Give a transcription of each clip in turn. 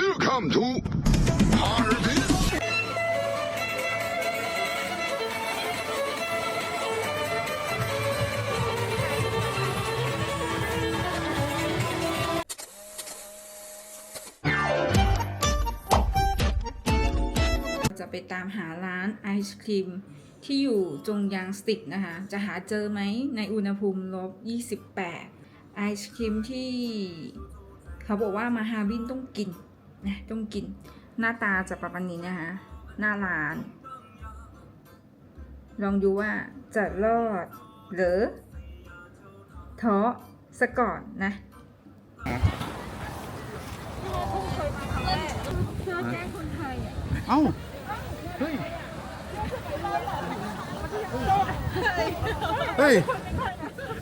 Welcome to Harvey. จะไปตามหาร้านไอศครีมที่อยู่จงยางสติกนะคะ จะหาเจอไหมในอุณหภูมิลบ 28 ไอศครีมที่ เขาบอกว่ามาฮาบินต้องกิน ต้องกิน หน้าตาจะประมาณนี้นะคะ หน้าร้าน ลองดูว่าจะรอดหรือท้อสะก่อนนะเอ้า เฮ้ย เฮ้ย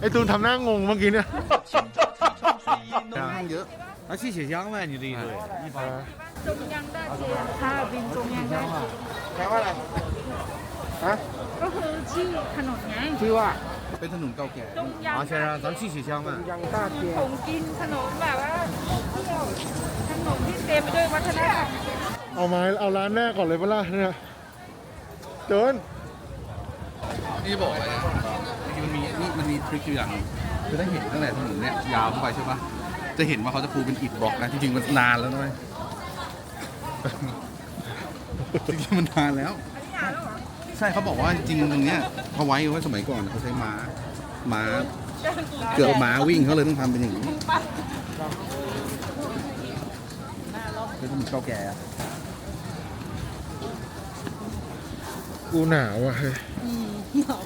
ไอตูนทำหน้างงเมื่อกี้เนี่ยห้องเยอะ 啊，去血浆呗，你这一堆，一般。 จงยางได้เจค่ะบินจงยางได้เจ แปลว่าอะไร ฮะ ก็คือชื่อถนนไง ชื่อว่า เป็นถนนเก่าแก่ จงยาง 好，先生，咱们去血浆呗。 ยังต้าเจีย ของกินขนมแบบว่าเที่ยวถนนที่เต็มไปด้วยวัฒนธรรม เอามาเอาร้านแรกก่อนเลยเปะล่าเนี่ยเจิน นี่บอกอะไรนะจริงๆมันมีนี่มันมีทริคอยู่อย่างหนึงคือถ้าเห็นตั้งแต่ถนนเนี่ยยาวเข้าไปใช่ปะ จะเห็นว่าเขาจะปูเป็นอิฐบล็อกนะจริงๆมันนานแล้วนะเว้ยจริงๆมันนานแล้ว ใช่เขาบอกว่าจริงๆตรงเนี้ยเขาไว้ไว้สมัยก่อนเขาใช้ม้าม้าเกือบม้าวิ่งเขาเลยต้องทำเป็นอย่างนี้เป็นถนนเก่าแก่อะกูหนาวอะเฮ้ยขอ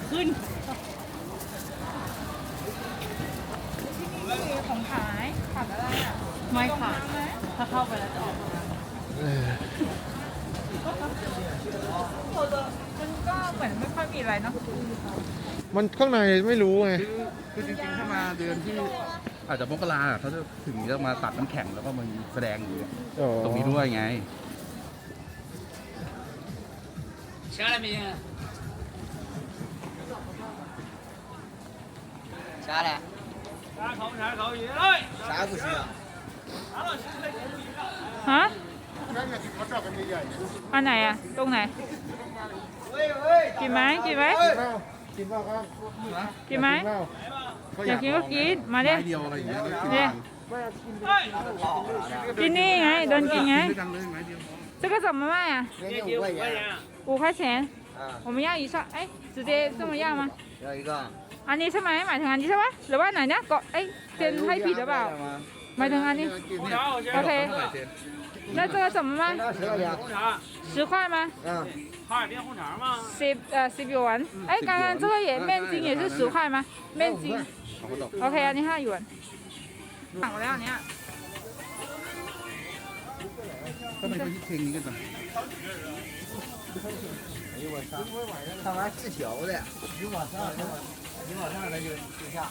ไรอ่ะ ไม่ค่ะ ถ้าเข้าไปแล้วจะออกมา เออ มันก็เหมือนไม่ค่อยมีอะไรเนาะ มันข้างในไม่รู้ไง คือคือจริงๆถ้ามาเดือนที่อาจจะมกราเขาจะถึงจะมาตัดน้ำแข็งแล้วก็มาแสดงอยู่ อ๋อ ตรงนี้ด้วยไง 吃了没有？啥嘞？ 啥口啥口语？哎，啥不行？啥老师在口语上？ ฮะ นั่นไงที่เขาจับกันใหญ่ๆเนี่ย อันไหนอ่ะ ตรงไหน กินไหมกินไหม กินเปล่ากินเปล่าครับ กินไหม เปล่า อยากกินก็กิน มาดิ ไม้เดียวอะไรอย่างเงี้ยแล้วกิน เนี่ย 哎， กินนี่ไงเดินกินไง ด้วยกันเลยไม้เดียว 这个怎么卖啊？人家五块钱。五块钱。啊，我们要一串，哎，直接这么要吗？要一个。 อันนี้ใช่ไหมหมายถึงอันนี้ใช่ไหมหรือว่าไหนเนี่ยก็เอ้ยเจนให้ผิดหรือเปล่าหมายถึงอันนี้ กิน 红 เนี่ย 茶我先 โอ 生， เค เท่าไหร่เจน 那这个怎么卖？那十块钱。红茶，十块吗？嗯，哈尔滨红茶吗？十呃十元。哎，刚刚这个也面筋也是十块吗？面筋。 ขอบคุณดอก OK，อันนี้ห้าหยวนสั่งมาแล้วอันเนี้ย ทำไมเขาคิด 你往上它就就下，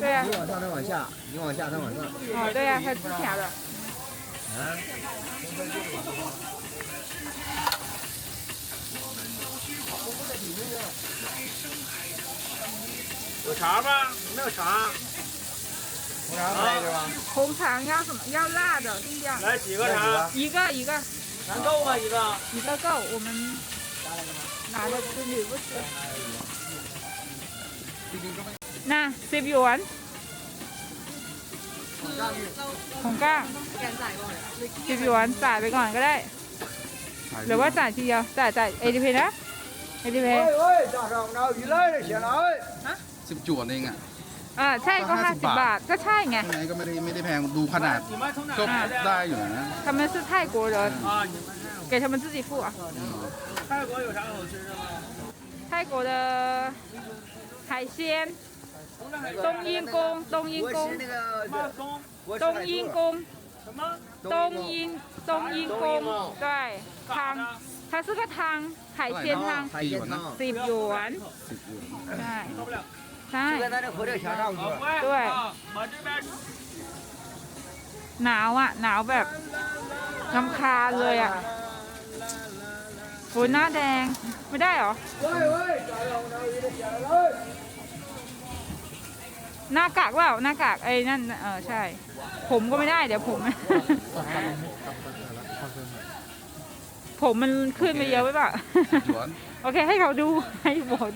对呀、你往上它往下，你往下它往上。哦，对呀、还，它之前的。啊。有茶吗？没有茶。红肠来一个吧。红肠要什么？要辣的，对呀。来几个茶？一个一个。能够吗？一个。一个够，我们。 น่ะสิบหยวน ของก้างสิบหยวนจ่ายไปก่อนก็ได้ หรือว่าจ่ายทีเดียวจ่ายจ่ายเอทีเพนะเอทีเพสิบจวนเองอะอ่าใช่ก็ห้าสิบบาทก็ใช่ไงไงก็ไม่ได้ไม่ได้แพงดูขนาดก็ได้อยู่นะทำไมซื้อไทยกูเลย 给他们自己付啊泰国有啥好吃的吗？泰国的海鲜冬阴功冬阴我功吃那个马松我吃海冬阴兔功什么？冬阴冬阴功对汤它是个汤海鲜汤海鲜汤。 สิบหยวน สิบจวน ใช่ 到不了。ใช่ 就跟咱这火车墙上去。乖。对啊，我这边 หนาวอ่ะ หนาวแบบลำคาญเลยอ่ะ อ้ยหน้าแดง ไม่ได้เหรอ หน้ากากเปล่าหน้ากากไอ้นั่น เออใช่ ผมก็ไม่ได้เดี๋ยวผม ผมมันขึ้นไปเยอะไปเปล่าโอเคให้เขาดูให้บท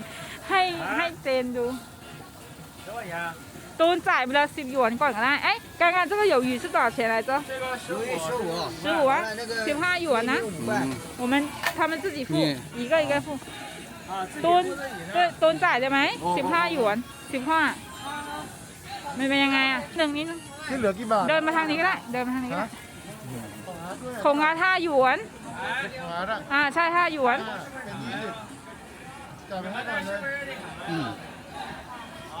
ให้ให้เจนดู Đúng rồi. ตูนจ่ายไปแล้วสิบหยวนก่อนก็ได้เอ้ย刚刚这个鱿鱼是多少钱来着这个十五，十五，十五啊那个十ห้าหยวนนะ 五 อื 块 ม，我们他们自己付你一个一个付啊，自己ตูน 付自己 对 的。 ตูนจ่ายได้ไหมสิบห้าหยวนสิบห้ามันเป็นยังไงอ่ะหนึ่งนิดนึง ที่เหลือกี่บาท เดินมาทางนี้ก็ได้ เดินมาทางนี้ก็ได้ของอาท่าหยวน หาละ อ่าใช่ท่าหยวน เป็นยี่สิบจ่ายไปให้ก่อนเลย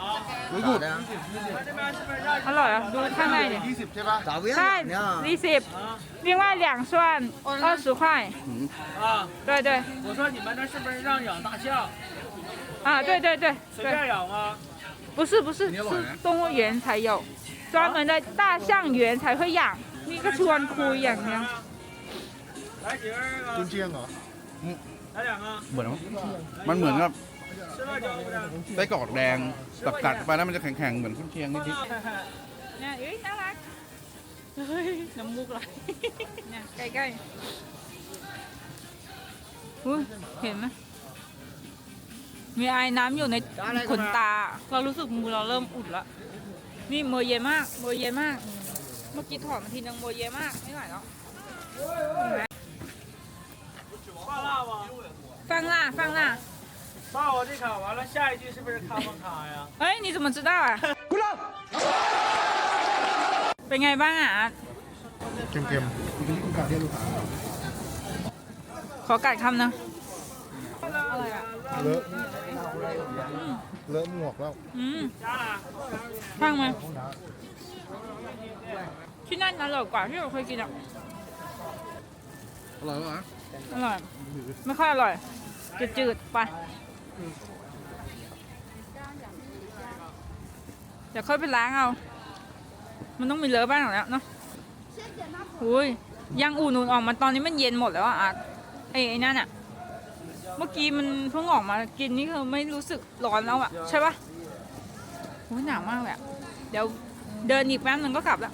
อืมไม่กูด 的呀，我这边是不是让 อร่อยอ่ะ ดูข้างในดิ ยี่สิบใช่ป่ะ 咋不一 ใช่ 样呢？ยี่สิบ另外两蒜二十块อืม 啊？对对我说你们那是不是让养大象？啊对对对随对便养吗？不是不是是动物园才有专门的大象园才会养นี่ก็ชวนคุยอย่างเดียว 来几根 กุ 那 น 个？ เชียงเหรอ 来两个， เหมือนมันเหมือนกับ 吃辣椒不的？ ไส้กรอกแดงแบบกัดไปแล้วมันจะแข็งๆ เหมือนคุณเชียงนิดเนี่ยเอ้ยน่ารักเฮ้ยน้ำมูกไหลเนี่ยใกล้ๆอุ้ยเห็นไหมมีไอ้น้ำอยู่ในขนตา เรารู้สึกมือเราเริ่มอุ่นละนี่เมือเย็นมากเมือเย็นมาก เมื่อกี้ถอดมาทีนึงเมือเย็นมากไม่ไหวแล้วฟังล่ะฟังล่ะ 放我这卡完了，下一句是不是卡放卡呀？ เอ้ยนี่怎么知道อ่ะเป็นไงบ้างอ่ะอาร์ต เค็ม ขอกัดคำนะอะไรอ่ะ ๆเลอะเลอะหมวกแล้ว อืม 加了。 ช่างมันที่นั่นอร่อยกว่าที่เราเคยกินอ่ะ ๆอร่อยปะ อร่อย ไม่ค่อยอร่อย จืดๆ ไป เดี๋ยวค่อยไปล้างเอา มันต้องมีเลอะบ้างแล้วเนาะอุ้ยยังอุ่นๆออกมาตอนนี้มันเย็นหมดแล้วอะอาร์ตไอ้ไอ้นั่นอะเมื่อกี้มันเพิ่งออกมากินนี่คือไม่รู้สึกร้อนแล้วอะใช่ปะโอ้ยหนาวมากเลยอะเดี๋ยวเดินอีกแป๊บนึงก็กลับแล้ว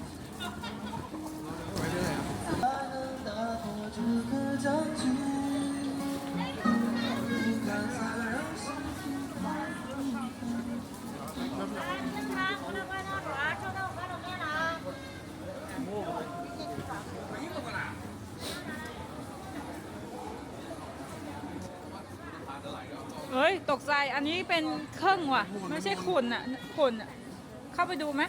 เฮ้ย ตกใจ อันนี้เป็นเครื่องว่ะ ไม่ใช่คนอะคนอะ เข้าไปดูไหม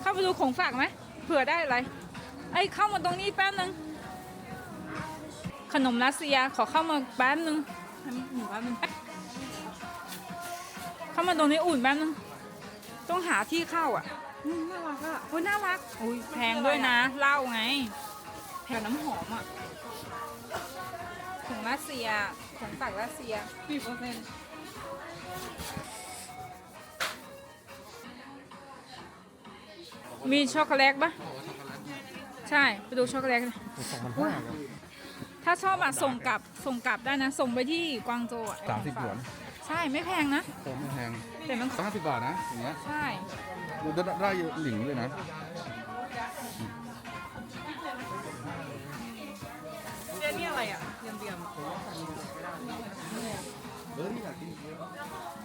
เข้าไปดูของฝากไหม เผื่อได้อะไร ไอ้ยเข้ามาตรงนี้แป๊บนึง ขนมรัสเซียขอเข้ามาแป๊บนึงหนูแป๊บนึงเข้ามาตรงนี้อุ่นแป๊บนึง ต้องหาที่เข้าอะอืมน่ารักอะโอ้ยน่ารักอุ้ยแพงด้วยนะเหล้าไง แพงน้ำหอมอะของรัสเซีย ของฝากรัสเซียกี่เปอร์เซ็นต์มีช็อกโกแลตปะใช่ไปดูช็อกโกแลตกันอุ๊ยถ้าชอบอะส่งกลับส่งกลับได้นะ ส่งไปที่กวางโจวอะสามสิบหยวน ใช่ไม่แพงนะโอ้ไม่แพงแต่มัน ห้าสิบบาทนะอย่างเงี้ยใช่ ได้ได้หลิงเลยนะ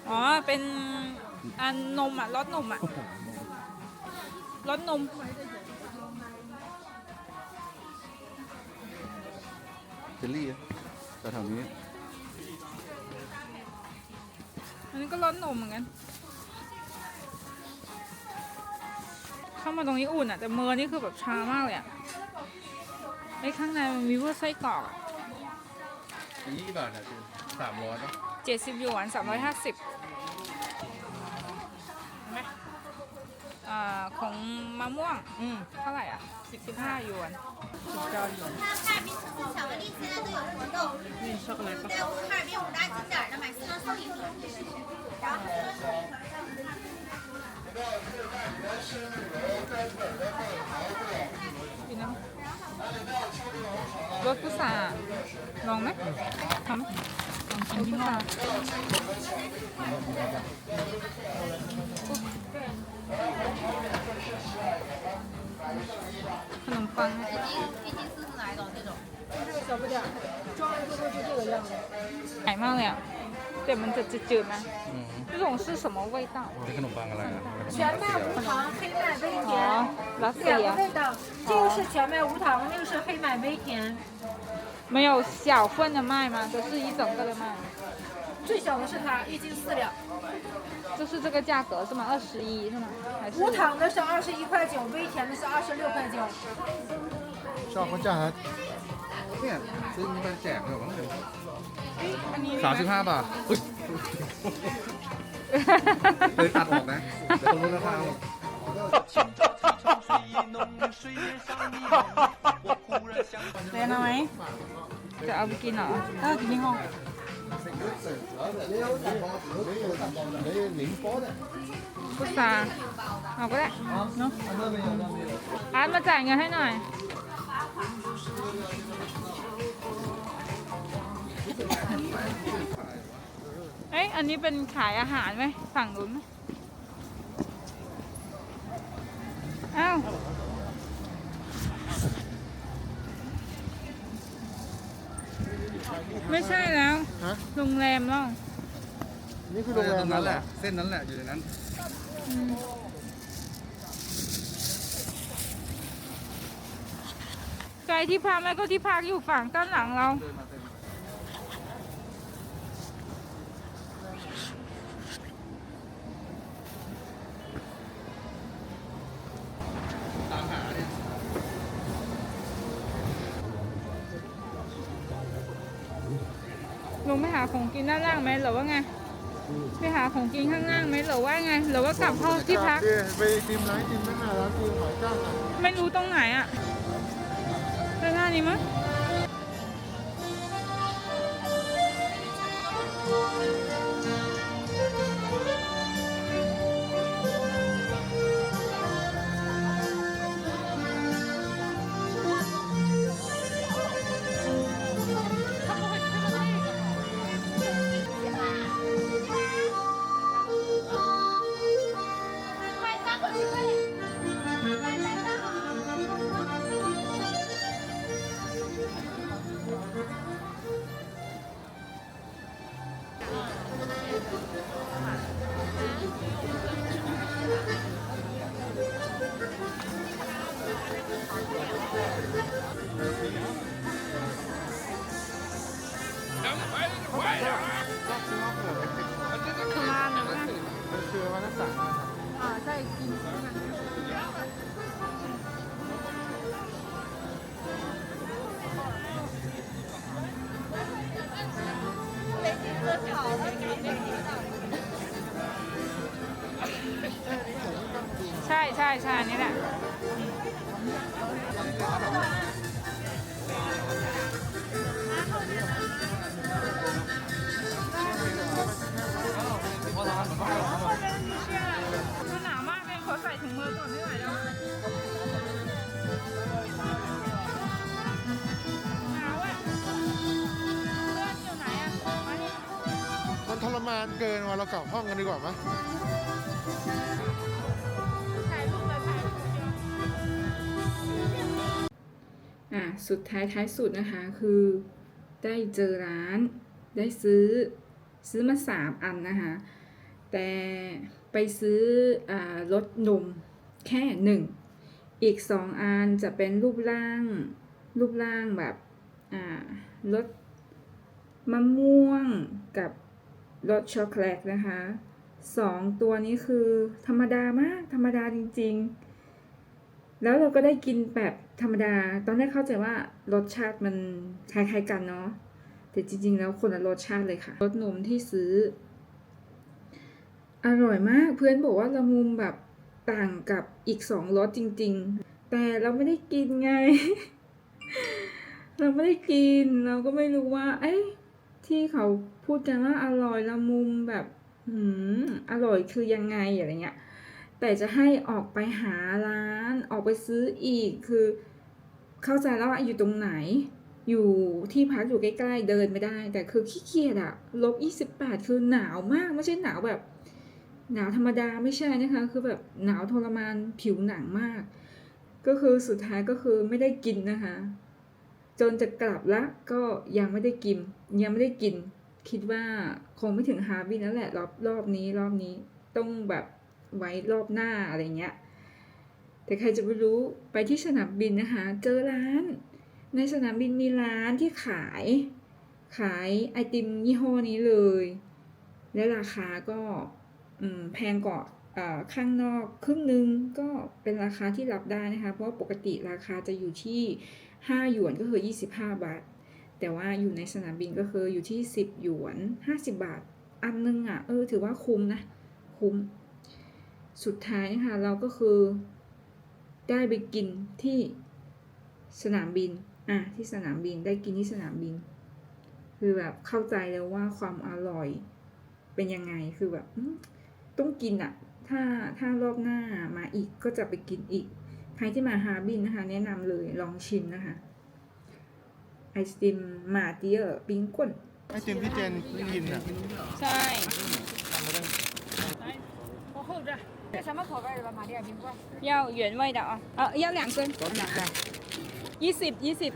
อ๋อ เป็นอันนมอะรสนมอะรสนม เจลลี่แต่แถวนี้อันนี้ก็รสนมเหมือนกัน เข้ามาตรงนี้อุ่นอะ แต่มือนี่คือแบบชามากเลยอะไอ้ข้างในมันมีพวกไส้กรอกอะยี่สิบบาทนะคือสามร้อยป่ะ เจ็ดสิบหยวนสามร้อยห้าสิบของมะม่วงอืเท่าไหร่อะสิบสิบห้าหยวนสิบเก้าหยวนนี่ช็อกโกแลตรสกุซาลองไหมทำ 看能放。飞机飞机四次来的那种。小不点儿，装完之后就这个样子。感冒了？怎么这这酒吗？嗯。这种是什么味道？全麦无糖，黑麦微甜。两个味道，这个是全麦无糖，那个是黑麦微甜。没有小份的卖吗？都是一整个的卖。最小的是它，一斤四两。就是这个价格是吗？二十一是吗？无糖的是二十一块九，微甜的是二十六块九。小份价还便宜，你把格。吧？哈哈哈哈哈！大的，เรียวคนเอาเรียนเอาไหมจะเอาไปกินเหรอเออกินที่ห้องพุทราเอาก็ได้เนาะอาร์ตมาจ่ายเงินให้หน่อยเอ้ยอันนี้เป็นขายอาหารไหมฝั่งนู้นไหม อ้าวไม่ใช่แล้วฮะ โรงแรมแล้วนี่คือโรงแรตมรงนั้นแหเหรละอเส้นนั้นแหละอยู่ในนั้น ไกลที่พักแม่ก็ที่พักอยู่ฝั่งด้านหลังเราต ลงไปหาของกินด้านล่างไหมหรือว่าไง ไปหาของกินข้างล่างไหมหรือว่าไง หรือว่ากลับเข้าที่พักดิไปกินร้านกินนั่นน่ะร้านกินหอยจ้างอะไม่รู้ตรงไหนอะด้านหน้านี้มั้ง ข้างล่างนะมันคือวันนั้นสั่งอ่าใช่กินใช่ใช่ใช่นี่แหละ เกินว่ะเรากลับห้องกันดีกว่าไหมถ่ายรูปเลยถ่ายรูปเดียวอะสุดท้ายท้ายสุดนะคะคือ ได้เจอร้าน ได้ซื้อซื้อมาสามอันนะคะแต่ไปซื้ออารสนมแค่หนึ่งอีกสองอันจะเป็นรูปร่างรูปร่างแบบอ่ารสมะม่วงกับ รสช็อกโกแลตนะคะสองตัวนี้คือธรรมดามาก ธรรมดาจริง ๆ แล้วเราก็ได้กินแบบธรรมดา ตอนแรกเข้าใจว่ารสชาติมันคล้ายๆกันเนาะแต่จริง ๆ แล้วคนละรสชาติเลยค่ะรสนมที่ซื้อ อร่อยมากเพื่อนบอกว่าละมุมแบบต่างกับอีกสองรสจริง ๆ แต่เราไม่ได้กินไง เราไม่ได้กิน เราก็ไม่รู้ว่า เอ้ ที่เขาพูดกันว่าอร่อยละมุมแบบหืมอร่อยคือยังไงอะไรเงี้ย แต่จะให้ออกไปหาร้านออกไปซื้ออีกคือ เข้าใจแล้วว่าอยู่ตรงไหน อยู่ที่พักอยู่ใกล้ๆเดินไม่ได้ แต่คือขี้เกียจอะลบยี่สิบแปดคือหนาวมากไม่ใช่หนาวแบบ หนาวธรรมดาไม่ใช่นะคะ คือแบบหนาวทรมานผิวหนังมาก ก็คือสุดท้ายก็คือไม่ได้กินนะคะ จนจะกลับละก็ยังไม่ได้กิน ยังไม่ได้กิน คิดว่าคงไม่ถึงฮาร์บินแล้วแหละรอบรอบนี้รอบนี้ต้องแบบไว้รอบหน้าอะไรเงี้ย แต่ใครจะไปรู้ไปที่สนามบินนะคะ เจอร้าน ในสนามบินมีร้านที่ขาย ขายไอติมยี่ห้อนี้เลย และราคาก็แพงกว่าข้างนอกครึ่งนึงก็เป็นราคาที่รับได้นะคะ เพราะปกติราคาจะอยู่ที่ 5หยวนก็คือ 25 บาท แต่ว่าอยู่ในสนามบินก็คืออยู่ที่ 10หยวน 50 บาท อันนึงอะเออถือว่าคุ้มนะ คุ้ม สุดท้ายนะคะเราก็คือ ได้ไปกินที่สนามบิน อะที่สนามบินได้กินที่สนามบิน คือแบบเข้าใจแล้วว่าความอร่อยเป็นยังไงคือแบบต้องกินอะถ้าถ้ารอบหน้ามาอีกก็จะไปกินอีก ครที่มาฮาร์บินนะคะ แนะนำเลยลองชิมนะคะ ไอศติมมาเตียร์ปิ้งก้น ไอติมที่เจนกินอ่ะ ใช่ 我后着。这什么口味的吧？玛利亚冰棍。要原味的啊，呃，要两根，两根，一十一十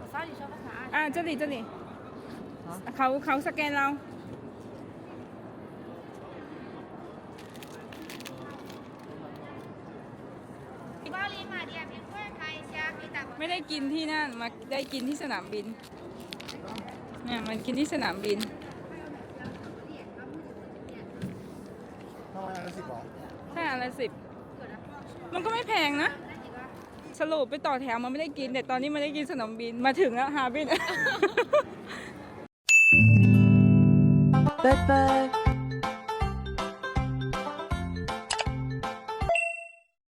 我扫你消费卡。啊，这里这里，เขาเขาสแกนเรา ไม่ได้กินที่นั่นมาได้กินที่สนามบินเนี่ยมันกินที่สนามบินเท่าไหร่ละสิบบาทแค่อันละสิบมันก็ไม่แพงนะ สรุปไปต่อแถวมันไม่ได้กิน แต่ตอนนี้มันได้กินสนามบินมาถึงแล้วฮาร์บิน拜拜。